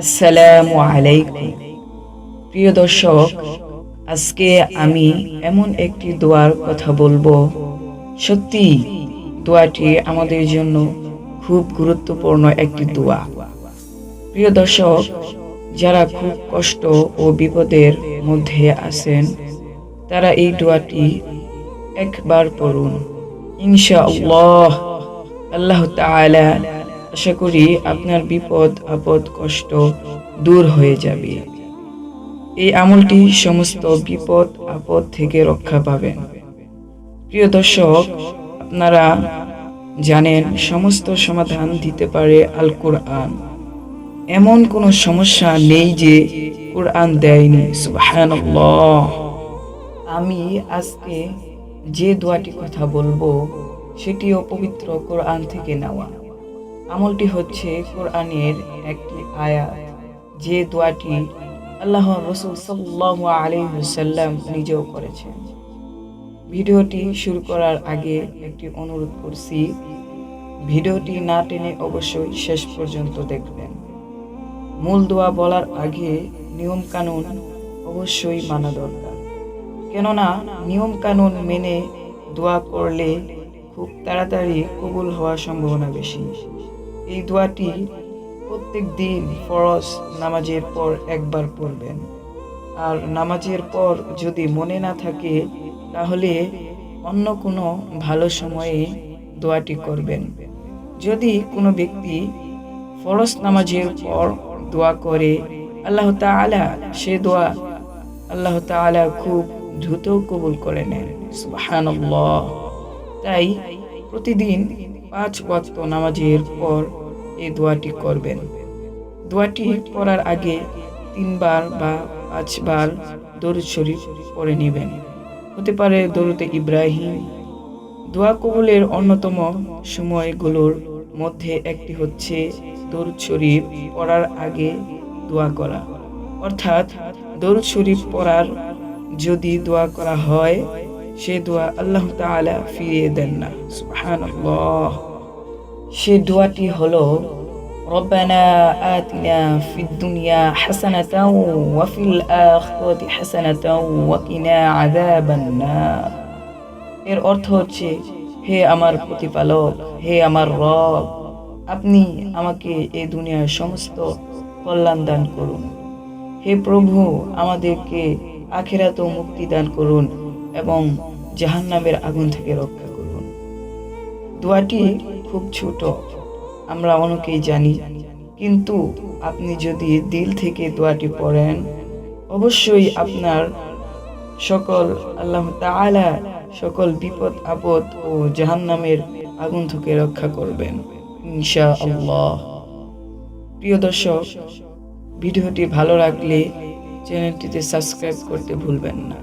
আসসালামু আলাইকুম। প্রিয় দর্শক, আজকে আমি এমন একটি দোয়ার কথা বলব। সত্যি, দোয়াটি আমাদের জন্য খুব গুরুত্বপূর্ণ একটি দোয়া। প্রিয় দর্শক, যারা খুব কষ্ট ও বিপদের মধ্যে আছেন, তারা এই দোয়াটি একবার পড়ুন। ইনশাআল্লাহ, আল্লাহ তাআলা আশা করি আপনার বিপদ, আপদ, কষ্ট দূর হয়ে যাবে। এই আমলটি সমস্ত বিপদ, আপদ থেকে রক্ষা পাবেন। প্রিয় দর্শক, আপনারা জানেন সমস্ত সমাধান দিতে পারে আল কোরআন এমন কোনো সমস্যা নেই যে কোরআন দেয়নি। আমি আজকে যে দোয়াটি কথা বলব, সেটিও পবিত্র কোরআন থেকে নেওয়া। আমলটি হচ্ছে কোরআনের একটি আয়াত। যে দোয়াটি আল্লাহ রসুল সাল্লাহ আলিহাল্লাম নিজেও করেছেন। ভিডিওটি শুরু করার আগে একটি অনুরোধ করছি, ভিডিওটি না টেনে অবশ্যই শেষ পর্যন্ত দেখবেন। মূল দোয়া বলার আগে নিয়ম কানুন অবশ্যই মানা দরকার। কেননা নিয়ম কানুন মেনে দোয়া করলে খুব তাড়াতাড়ি কবুল হওয়ার সম্ভাবনা বেশি। এই দোয়াটি প্রত্যেক দিন ফরজ নামাজের পর একবার পড়বেন। আর নামাজের পর যদি মনে না থাকে, তাহলে অন্য কোনো ভালো সময়ে দোয়াটি করবেন। যদি কোনো ব্যক্তি ফরজ নামাজের পর দোয়া করে, আল্লাহ তাআলা সে দোয়া আল্লাহ তাআলা খুব দ্রুত কবুল করে নেন। তাই প্রতিদিন পাঁচ ওয়াক্ত নামাজের পর এই দোয়াটি করবেন। দোয়াটি পড়ার আগে তিনবার বা পাঁচবার দরুদ শরীফ পড়ে নেবেন। হতে পারে দরুদে ইব্রাহিম। দোয়া কবুলের অন্যতম সময়গুলোর মধ্যে একটি হচ্ছে দরুদ শরীফ পড়ার আগে দোয়া করা। অর্থাৎ দরুদ শরীফ পড়ার যদি দোয়া করা হয়, সে দোয়া আল্লাহ তাআলা ফিরিয়ে দেন না। সুবহানাল্লাহ। সে দোয়াটি হলো ربنا آتنا في الدنيا حسنة وفي الآخرة حسنة وقنا عذاب النار এর অর্থ হচ্ছে হে আমার প্রতিপালক হে আমার রব আপনি আমাকে এই দুনিয়ার সমস্ত কল্যাণ দান করুন হে প্রভু আমাদেরকে আখেরাত মুক্তি দান করুন এবং জাহান্নামের আগুন থেকে রক্ষা করুন দোয়াটি খুব ছোট, আমরা অনেকেই জানি। কিন্তু আপনি যদি দিল থেকে দোয়াটি পড়েন, অবশ্যই আপনার সকল আল্লাহ তাআলা সকল বিপদ, আপদ ও জাহান্নামের আগুন থেকে রক্ষা করবেন ইনশা আল্লাহ প্রিয় দর্শক, ভিডিওটি ভালো লাগলে চ্যানেলটিতে সাবস্ক্রাইব করতে ভুলবেন না।